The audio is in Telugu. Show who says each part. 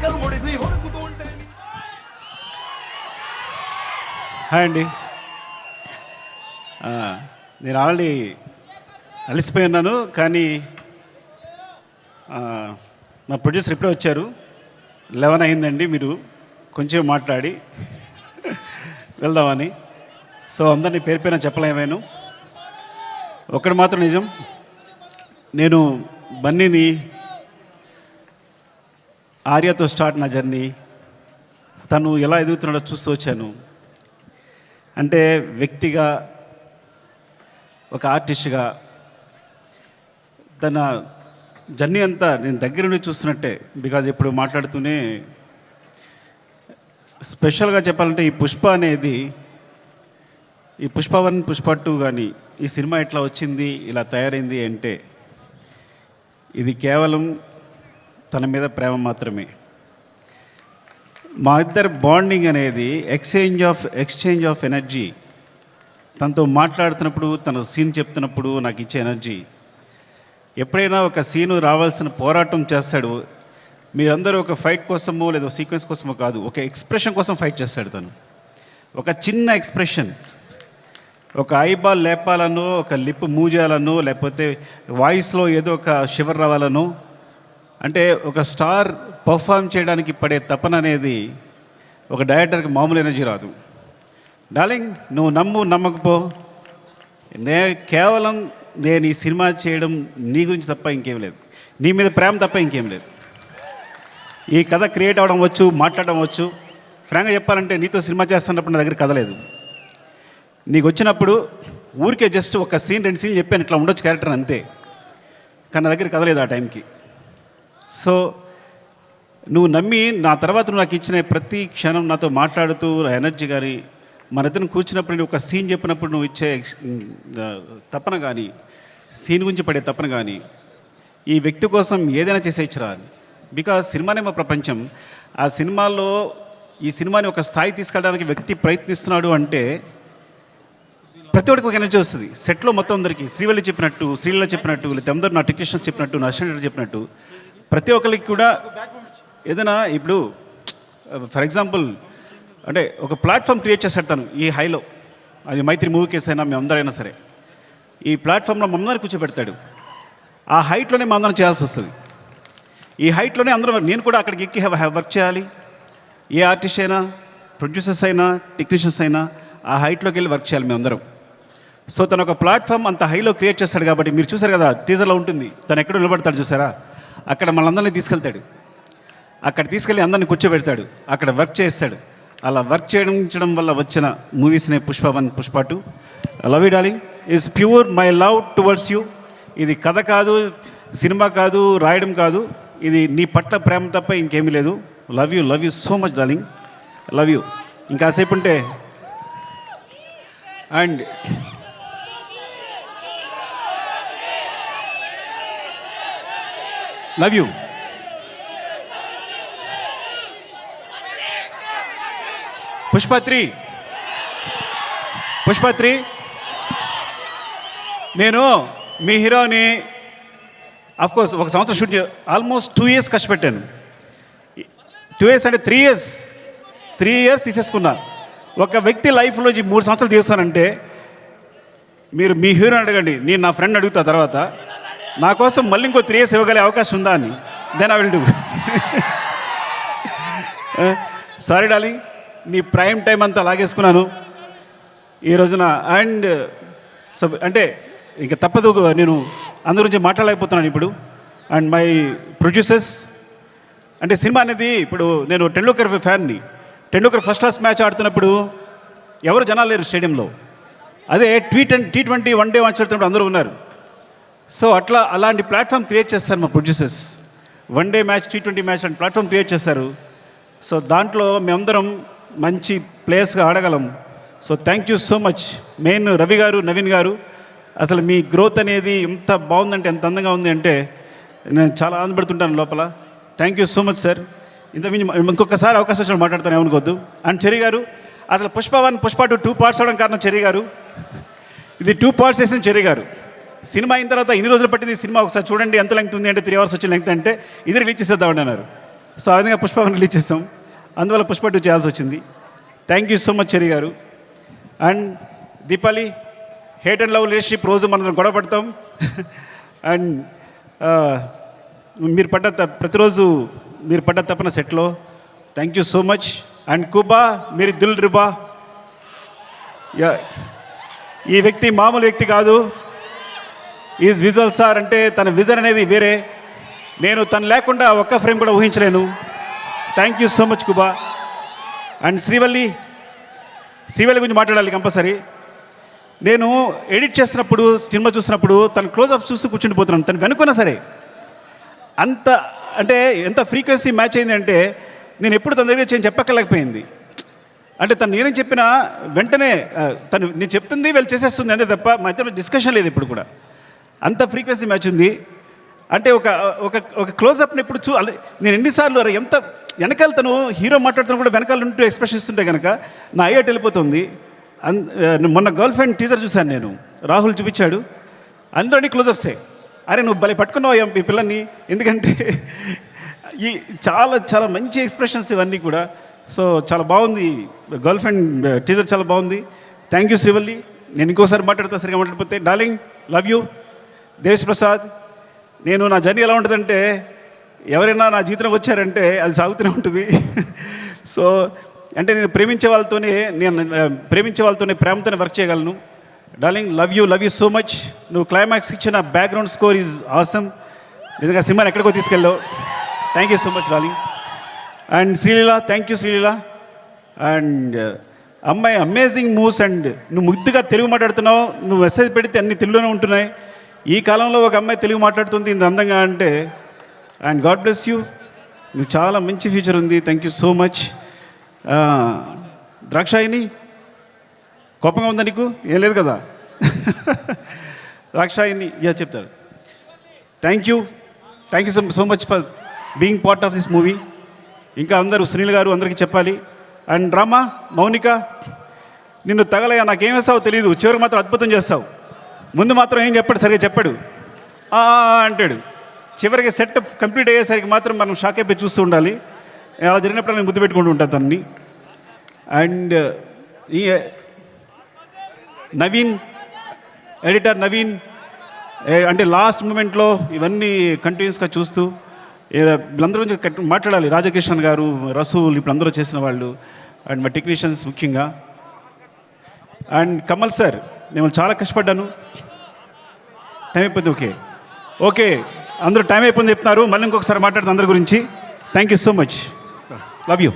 Speaker 1: ఆస్కర్ ఒడిసి హొడుకుతూ ఉంటే
Speaker 2: హాయ్ అండి. నేను ఆల్రెడీ అలసిపోయి ఉన్నాను కానీ మా ప్రొడ్యూసర్ ఇప్పుడే వచ్చారు. లెవెన్ అయిందండి మీరు కొంచెం మాట్లాడి వెళ్దామని. సో అందరినీ పేరు పైన చెప్పలేమేను ఒకటి మాత్రం నిజం నేను బన్నీని ఆర్యతో స్టార్ట్ నా జర్నీ. తను ఎలా ఎదుగుతున్నాడో చూస్తూ వచ్చాను. అంటే వ్యక్తిగా ఒక ఆర్టిస్ట్గా తన జర్నీ అంతా నేను దగ్గర నుండి చూస్తున్నట్టే. బికాజ్ ఇప్పుడు మాట్లాడుతూనే స్పెషల్గా చెప్పాలంటే ఈ పుష్ప అనేది ఈ పుష్ప వన్ పుష్ప టూ కానీ ఈ సినిమా ఎట్లా వచ్చింది ఇలా తయారైంది అంటే ఇది కేవలం తన మీద ప్రేమ మాత్రమే. మా ఇద్దరి బాండింగ్ అనేది exchange of exchange of energy. తనతో మాట్లాడుతున్నప్పుడు తన సీన్ చెప్తున్నప్పుడు నాకు ఇచ్చే ఎనర్జీ. ఎప్పుడైనా ఒక సీను రావాల్సిన పోరాటం చేస్తాడు. మీరందరూ ఒక ఫైట్ కోసమో లేదా సీక్వెన్స్ కోసమో కాదు ఒక ఎక్స్ప్రెషన్ కోసం ఫైట్ చేస్తాడు తను. ఒక చిన్న ఎక్స్ప్రెషన్. ఒక ఐబాల్ లేపాలనో ఒక లిప్ మూవ్ చేయాలనో లేకపోతే వాయిస్లో ఏదో ఒక షివర్ రావాలనో అంటే ఒక స్టార్ పర్ఫామ్ చేయడానికి పడే తపన అనేది ఒక డైరెక్టర్కి మామూలు ఎనర్జీ రాదు. డార్లింగ్ నువ్వు నమ్ము నమ్మకపో. నే కేవలం నేను ఈ సినిమా చేయడం నీ గురించి తప్ప ఇంకేం లేదు. నీ మీద ప్రేమ తప్ప ఇంకేం లేదు. ఈ కథ క్రియేట్ అవ్వడం వచ్చు మాట్లాడడం వచ్చు. ఫ్రాంక్గా చెప్పాలంటే నీతో సినిమా చేస్తున్నప్పుడు నా దగ్గర కథ లేదు. నీకు వచ్చినప్పుడు ఊరికే జస్ట్ ఒక సీన్ రెండు సీన్లు చెప్పాను ఇట్లా ఉండొచ్చు క్యారెక్టర్ అంతే. కానీ నా దగ్గర కథ లేదు ఆ టైంకి. సో నువ్వు నమ్మి నా తర్వాత నువ్వు నాకు ఇచ్చిన ప్రతి క్షణం నాతో మాట్లాడుతూ ఎనర్జీ కానీ మన ఇద్దరు కూర్చున్నప్పుడు నేను ఒక సీన్ చెప్పినప్పుడు నువ్వు ఇచ్చే తపన కానీ సీన్ గురించి పడే తపన కానీ ఈ వ్యక్తి కోసం ఏదైనా చేసేయచ్చురా బికాజ్ సినిమానే మా ప్రపంచం. ఆ సినిమాలో ఈ సినిమాని ఒక స్థాయి తీసుకెళ్ళడానికి వ్యక్తి ప్రయత్నిస్తున్నాడు అంటే ప్రతి ఒక్కరికి ఒక ఎనర్జీ వస్తుంది. సెట్లో మొత్తం అందరికీ శ్రీవల్లి చెప్పినట్టు శ్రీల చెప్పినట్టు లేకపోతే అందరూ నా టెక్నీషియన్స్ చెప్పినట్టు నా అసిస్టెంట్ చెప్పినట్టు ప్రతి ఒక్కరికి కూడా ఏదైనా ఇప్పుడు ఫర్ ఎగ్జాంపుల్ అంటే ఒక ప్లాట్ఫామ్ క్రియేట్ చేస్తాడు తను ఈ హైలో. అది మైత్రి మూవీ కేసు అయినా మేము అందరైనా సరే. ఈ ప్లాట్ఫామ్లో మమ్మల్ని కూర్చోబెడతాడు. ఆ హైట్లోనే మా అందరం చేయాల్సి వస్తుంది. ఈ హైట్లోనే అందరం నేను కూడా అక్కడికి ఎక్కి వర్క్ చేయాలి. ఏ ఆర్టిస్ట్ అయినా ప్రొడ్యూసర్స్ అయినా టెక్నీషియన్స్ అయినా ఆ హైట్లోకి వెళ్ళి వర్క్ చేయాలి మేమందరం సో తను ఒక ప్లాట్ఫామ్ అంత హైలో క్రియేట్ చేస్తాడు కాబట్టి మీరు చూసారు కదా టీజర్లో ఉంటుంది. తను ఎక్కడ నిలబడతాడు చూసారా? అక్కడ మనందరినీ తీసుకెళ్తాడు. అక్కడ తీసుకెళ్ళి అందరిని కూర్చోబెడతాడు. అక్కడ వర్క్ చేస్తాడు. అలా వర్క్ చేయడం వల్ల వచ్చిన మూవీస్నే Pushpa one Pushpa two love you darling is pure my love towards you ఇది కథ కాదు సినిమా కాదు రాయడం కాదు. ఇది నీ పట్ల ప్రేమ తప్ప ఇంకేమీ లేదు. Love you love you so much darling love you ఇంకాసేపు ఉంటే. And love you Pushpa three Pushpa three నేను మీ హీరోని కోర్స్ ఒక సంవత్సరం షూట్ ఆల్మోస్ట్ టూ ఇయర్స్ కష్టపెట్టాను. టూ ఇయర్స్ అంటే త్రీ ఇయర్స్ త్రీ ఇయర్స్ తీసేసుకున్నా. ఒక వ్యక్తి లైఫ్లో మూడు సంవత్సరాలు తీస్తానంటే మీరు మీ హీరోని అడగండి. నేను నా ఫ్రెండ్ అడుగుతా తర్వాత. నా కోసం మళ్ళీ ఇంకో త్రీ ఇయర్స్ ఇవ్వగలిగే అవకాశం ఉందా అని. Then I will do sorry darling నీ ప్రైమ్ టైం అంతా లాగేసుకున్నాను. ఈ రోజున అండ్ సో eh, అంటే ఇంకా తప్పదు నేను అందరి గురించి మాట్లాడలేకపోతున్నాను ఇప్పుడు. అండ్ మై ప్రొడ్యూసర్స్ అంటే సినిమా అనేది ఇప్పుడు నేను టెండూల్కర్ ఫ్యాన్ని టెండూల్కర్ ఫస్ట్ క్లాస్ మ్యాచ్ ఆడుతున్నప్పుడు ఎవరు జనాలు లేరు స్టేడియంలో. అదే T twenty T twenty one day match ఆడుతున్నప్పుడు అందరూ ఉన్నారు. సో అట్లా అలాంటి ప్లాట్ఫామ్ క్రియేట్ చేస్తారు మా producers. One day match T twenty match లాంటి ప్లాట్ఫామ్ క్రియేట్ చేస్తారు. సో దాంట్లో మేమందరం మంచి ప్లేయర్స్గా ఆడగలం. So thank you so much main Ravi garu Naveen garu అసలు మీ గ్రోత్ అనేది ఎంత బాగుందంటే ఎంత అందంగా ఉంది అంటే నేను చాలా ఆనందపడుతుంటాను లోపల. Thank you so much sir ఇంత ఇంకొకసారి అవకాశం వచ్చిన మాట్లాడతాను ఏమనుకోద్దు అండ్ చెరి గారు అసలు Pushpa one Pushpa two two parts అవడం కారణం చెరి గారు. ఇది టూ పార్ట్స్ వేసిన చెరి గారు. సినిమా అయిన తర్వాత ఇన్ని రోజులు పట్టింది సినిమా ఒకసారి చూడండి ఎంత లెంగ్త్ ఉంది అంటే త్రీ అవర్స్ వచ్చిన లెంగ్త్ అంటే ఇది రిలీజ్ చేసేద్దామని అన్నారు. సో ఆ విధంగా పుష్ప రిలీజ్ చేస్తాం అందువల్ల పుష్ప టూ చేయాల్సి వచ్చింది. Thank you so much Cherry garu. And Deepali hate and love relationship రోజు మనం గొడవ పడతాం. అండ్ uh, మీరు పడ్డ ప్రతిరోజు మీరు పడ్డ తప్పన సెట్లో thank you so much and Kuba మీరు దిల్ రిబా. ఈ వ్యక్తి మామూలు వ్యక్తి కాదు. ఈజ్ విజువల్ సార్ అంటే తన విజన్ అనేది వేరే. నేను తను లేకుండా ఒక్క ఫ్రేమ్ కూడా ఊహించలేను. Thank you so much Kuba and Srivalli Srivalli గురించి మాట్లాడాలి కంపల్సరీ. నేను ఎడిట్ చేస్తున్నప్పుడు సినిమా చూసినప్పుడు తన క్లోజ్అప్ చూసి కూర్చుండిపోతున్నాను తను వెనుకున్నా సరే. అంత అంటే ఎంత ఫ్రీక్వెన్సీ మ్యాచ్ అయింది అంటే నేను ఎప్పుడు తన దగ్గర చేయని చెప్పక్కలేకపోయింది అంటే తను నేనేం చెప్పినా వెంటనే తను నేను చెప్తుంది వీళ్ళు చేసేస్తుంది అంతే తప్ప మా ఇద్దరు డిస్కషన్ లేదు ఇప్పుడు కూడా. అంత ఫ్రీక్వెన్సీ మ్యాచ్ ఉంది. అంటే ఒక ఒక ఒక క్లోజ్అప్ని ఇప్పుడు చూ నేను ఎన్నిసార్లు అరే ఎంత వెనకాల తను హీరో మాట్లాడుతున్న కూడా వెనకాల ఉంటూ ఎక్స్ప్రెషన్ ఇస్తుంటే కనుక నా అయ్యట్ వెళ్ళిపోతుంది. అన్ మొన్న గర్ల్ ఫ్రెండ్ టీజర్ చూశాను నేను. రాహుల్ చూపించాడు. అందరినీ క్లోజప్సే అరే నువ్వు భలే పట్టుకున్నావు ఈ పిల్లల్ని ఎందుకంటే ఈ చాలా చాలా మంచి ఎక్స్ప్రెషన్స్ ఇవన్నీ కూడా. సో చాలా బాగుంది. గర్ల్ ఫ్రెండ్ టీజర్ చాలా బాగుంది. థ్యాంక్ యూ శ్రీవల్లి నేను ఇంకోసారి మాట్లాడతా సరిగా మాట్లాడిపోతే darling love you Desh Prasad నేను నా జర్నీ ఎలా ఉంటుందంటే ఎవరైనా నా జీవితంలో వచ్చారంటే అది సాగుతూనే ఉంటుంది. సో అంటే నేను ప్రేమించే వాళ్ళతోనే నేను ప్రేమించే వాళ్ళతోనే ప్రేమతోనే వర్క్ చేయగలను. Darling love you love you so much నువ్వు క్లైమాక్స్ ఇచ్చిన బ్యాక్గ్రౌండ్ స్కోర్ ఈజ్ ఆసమ్ నిజంగా సినిమాని ఎక్కడికో తీసుకెళ్ళావు. Thank you so much darling and Sreeleela thank you Sreeleela and అమ్మాయి అమేజింగ్ మూవ్స్ అండ్ నువ్వు ముద్దుగా తెలుగు మాట్లాడుతున్నావు. నువ్వు మెసేజ్ పెడితే అన్ని తెలుగులోనే ఉంటున్నాయి. ఈ కాలంలో ఒక అమ్మాయి తెలుగు మాట్లాడుతుంది ఇంత అందంగా అంటే అండ్ గాడ్ బ్లెస్ యూ నువ్వు చాలా మంచి ఫ్యూచర్ ఉంది. Thank you so much Drakshayani? కోపంగా ఉందా నీకు? ఏం లేదు కదా. ద్రాక్షాయిని? యా చెప్తారు thank you thank you so so much for being part of this movie ఇంకా అందరూ సునీల్ గారు అందరికీ చెప్పాలి. అండ్ రామా మౌనిక నిన్ను తగలయ్యా. నాకేం వేస్తావో తెలియదు చివరికి మాత్రం అద్భుతం చేస్తావు. ముందు మాత్రం ఏం చెప్పాడు సరిగా చెప్పాడు. అంటాడు. చివరికి సెట్ కంప్లీట్ అయ్యేసరికి మాత్రం మనం షాక్ అయిపోయి చూస్తూ ఉండాలి. అలా జరిగినప్పుడు నేను గుర్తు పెట్టుకుంటూ ఉంటాను దాన్ని అండ్ ఈ నవీన్ ఎడిటర్ నవీన్ అంటే లాస్ట్ మూమెంట్లో ఇవన్నీ కంటిన్యూస్గా చూస్తూ వీళ్ళందరూ గురించి మాట్లాడాలి. రాజకిషన్ గారు రసూల్ ఇప్పుడు అందరూ చేసిన వాళ్ళు అండ్ మా టెక్నీషియన్స్ ముఖ్యంగా. అండ్ కమల్ సార్ నేను చాలా కష్టపడ్డాను. టైం అయిపోయింది ఓకే ఓకే అందరూ టైం అయిపోయింది చెప్తున్నారు. మళ్ళీ ఇంకొకసారి మాట్లాడుతుంది అందరి గురించి. Thank you so much love you